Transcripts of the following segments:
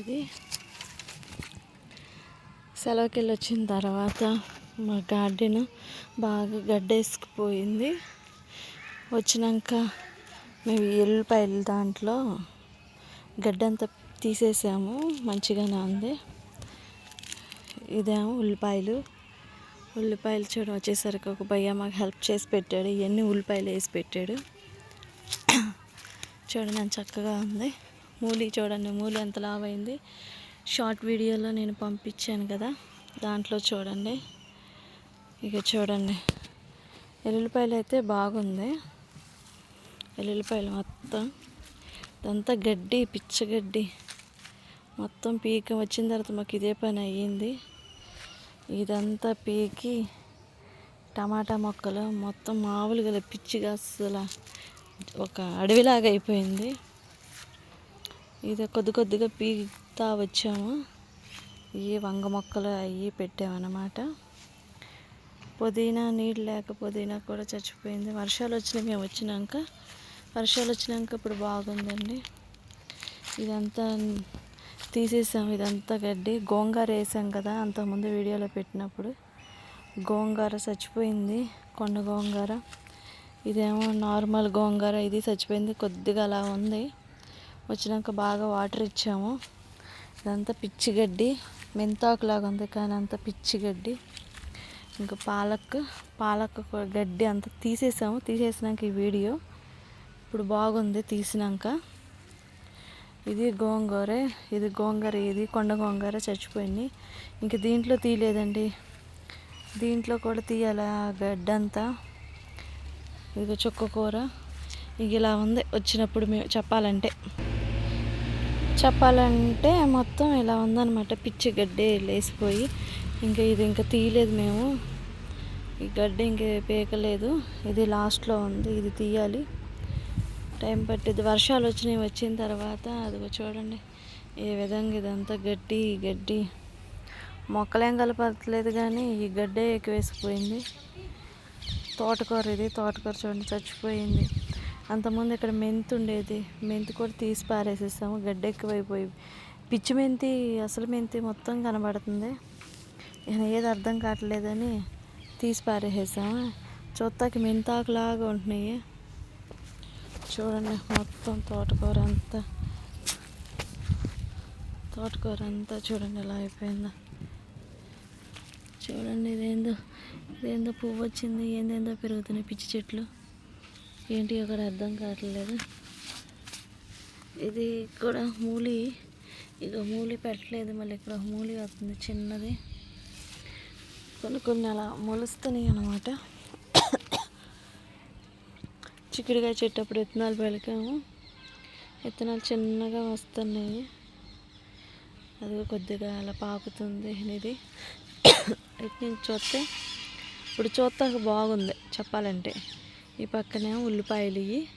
ఇది. సెలవుకి వెళ్ళి వచ్చిన తర్వాత మా గార్డెన్ బాగా గడ్డేసుకుపోయింది. వచ్చినాక మేము ఎల్లుపాయల దాంట్లో గడ్డంతా తీసేసాము. మంచిగానే ఉంది. ఇదేమో ఉల్లిపాయలు. ఉల్లిపాయలు చూడ వచ్చేసరికి ఒక భయ్య మాకు హెల్ప్ చేసి పెట్టాడు. ఇవన్నీ ఉల్లిపాయలు వేసి పెట్టాడు. చూడండి చక్కగా ఉంది. మూలి చూడండి మూలి ఎంత లావైంది షార్ట్ వీడియోలో నేను పంపించాను కదా దాంట్లో చూడండి. ఇక చూడండి. ఎల్లుల్లిపాయలు అయితే బాగుంది. ఎల్లుల్లిపాయలు మొత్తం ఇదంతా గడ్డి పిచ్చగడ్డి మొత్తం పీక వచ్చిన తర్వాత మాకు ఇదే పని అయ్యింది. ఇదంతా పీకి టమాటా మొక్కలు మొత్తం మామూలుగా పిచ్చిగా అసలు ఒక అడవిలాగా అయిపోయింది. ఇది కొద్ది కొద్దిగా పీకుతా వచ్చాము. ఈ వంగ మొక్కలు అవి పెట్టామన్నమాట. పుదీనా నీళ్ళు లేక పుదీనా కూడా చచ్చిపోయింది. వర్షాలు వచ్చినాయి మేము వచ్చినాక వర్షాలు వచ్చినాక ఇప్పుడు బాగుందండి. ఇదంతా తీసేసాం ఇదంతా గడ్డి. గోంగార వేసాం కదా అంతకుముందు వీడియోలో పెట్టినప్పుడు. గోంగార చచ్చిపోయింది కొండ గోంగూర. ఇదేమో నార్మల్ గోంగూర ఇది చచ్చిపోయింది కొద్దిగా అలా ఉంది. వచ్చినాక బాగా వాటర్ ఇచ్చాము. ఇదంతా పిచ్చి గడ్డి మెంతాకులాగా ఉంది కానీ అంత పిచ్చి గడ్డి. ఇంకా పాలక్ పాలక్ గడ్డి అంతా తీసేసాము. తీసేసినాక ఈ వీడియో ఇప్పుడు బాగుంది తీసినాక. ఇది గోంగూరే ఇది గోంగూర ఇది కొండ గోంగూర చచ్చిపోయింది. ఇంక దీంట్లో తీయలేదండి. దీంట్లో కూడా తీయాల ఆ గడ్డంతా ఇది చుక్క కూర. ఇక ఇలా ఉంది. వచ్చినప్పుడు మేము చెప్పాలంటే. చెప్పాలంటే మొత్తం ఇలా ఉందన్నమాట. పిచ్చి గడ్డి లేసిపోయి ఇంకా ఇది ఇంకా తీయలేదు మేము. ఈ గడ్డి ఇంకా పీకలేదు. ఇది లాస్ట్లో ఉంది ఇది తీయాలి. టైం పట్టింది వర్షాలు వచ్చినాయి వచ్చిన తర్వాత అది చూడండి. ఏ విధంగా ఇదంతా గడ్డి గడ్డి. మొక్కలేం కలపట్లేదు కానీ ఈ గడ్డే ఎక్కువేసిపోయింది. తోటకూర ఇది తోటకూర చూడండి చచ్చిపోయింది. అంతకుముందు ఇక్కడ మెంతి ఉండేది. మెంతి కూడా తీసి పారేసేసాము. గడ్డ ఎక్కువైపోయి పిచ్చి మెంతి అసలు మెంతి మొత్తం కనబడుతుంది. ఏది అర్థం కావట్లేదని తీసి పారేసేసాము. చూస్తాకి మెంతాకులాగా ఉంటున్నాయి. చూడండి మొత్తం తోటకూర అంతా. తోటకూర అంతా చూడండి ఎలా అయిపోయిందో. చూడండి ఇదేందో ఇదేందో పువ్వు వచ్చింది ఏందేందో పెరుగుతున్నాయి పిచ్చి చెట్లు. ఏంటి అక్కడ అర్థం కావట్లేదు. ఇది కూడా మూలి ఇక మూలి పెట్టలేదు మళ్ళీ ఇక్కడ మూలి వస్తుంది చిన్నది. కొన్ని కొన్ని అలా మొలుస్తున్నాయి అనమాట చిక్కుడుకాయ చెట్టు అప్పుడు విత్తనాలు పెలికాము. విత్తనాలు చిన్నగా వస్తున్నాయి. అది కొద్దిగా అలా పాకుతుంది అనేది. ఇటు నుంచి చూస్తే ఇప్పుడు చూస్తాక బాగుంది చెప్పాలంటే. ఈ పక్కనేమో ఉల్లిపాయలు ఇవి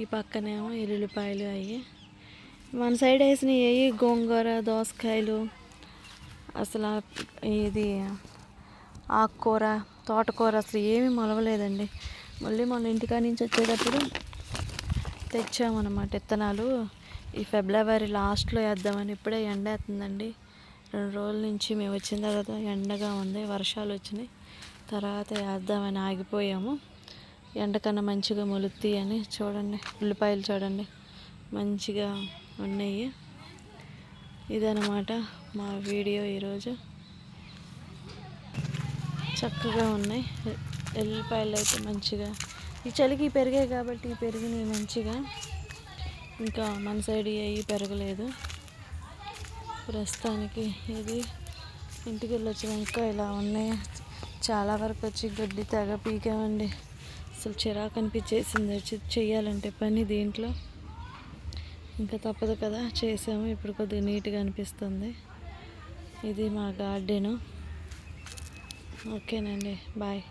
ఈ పక్కనేమో ఎల్లుల్లిపాయలు అవి మన సైడ్ వేసినవి ఏవి గోంగూర దోసకాయలు అసలు ఇది ఆకుకూర తోటకూర అసలు ఏమీ మొలవలేదండి. మళ్ళీ మన ఇంటికాడ నుంచి వచ్చేటప్పుడు తెచ్చామన్నమాట విత్తనాలు ఈ ఫిబ్రవరి లాస్ట్లో వేద్దామని ఇప్పుడే ఎండ వేస్తుందండి. రెండు రోజుల నుంచి మేము వచ్చిన తర్వాత ఎండగా ఉంది వర్షాలు వచ్చినాయి. తర్వాత వేద్దామని ఆగిపోయాము. ఎండకన్నా మంచిగా మొలుతాయి అని చూడండి. ఉల్లిపాయలు చూడండి. మంచిగా ఉన్నాయి. ఇదనమాట మా వీడియో ఈరోజు. చక్కగా ఉన్నాయి. ఎల్లిపాయలు అయితే మంచిగా. ఈ చలికి పెరిగాయి కాబట్టి పెరిగినాయి మంచిగా ఇంకా మన సైడ్ అవి పెరగలేదు. ప్రస్తుతానికి ఇది ఇంటికి వెళ్ళి వచ్చినాక ఇలా ఉన్నాయి? చాలా వరకు వచ్చి గడ్డి తెగ పీకామండి. అసలు చిరాకు అనిపించేసింది. చెయ్యాలంటే పని దీంట్లో. ఇంకా తప్పదు కదా చేసాము. ఇప్పుడు కొద్దిగా నీట్గా అనిపిస్తుంది. ఇది మా గార్డెను. ఓకేనండి. బాయ్.